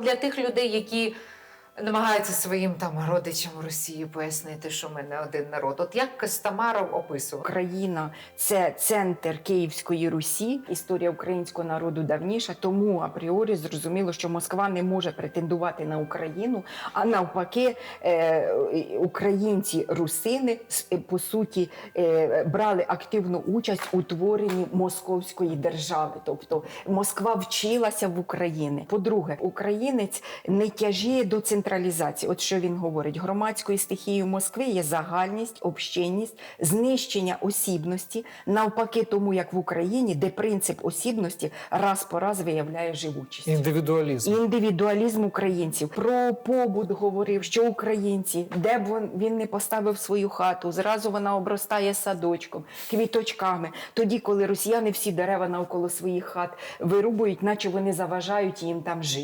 Для тих людей, які намагаються своїм там родичам Росії пояснити, що ми не один народ. От як Костомаров описував? Україна це центр Київської Русі. Історія українського народу давніша, тому апріорі зрозуміло, що Москва не може претендувати на Україну. А навпаки, е, українці русини е, по суті е, брали активну участь у творенні московської держави. Тобто Москва вчилася в Україні. По-друге, українець не тяжіє до централізації. От що він говорить: громадською стихією Москви є загальність, общинність, знищення осібності, навпаки, тому як в Україні, де принцип осібності раз по раз виявляє живучість. Індивідуалізм. Індивідуалізм українців про побут говорив, що українці, де б він не поставив свою хату, зразу вона обростає садочком, квіточками. Тоді, коли росіяни всі дерева навколо своїх хат вирубують, наче вони заважають їм там жити.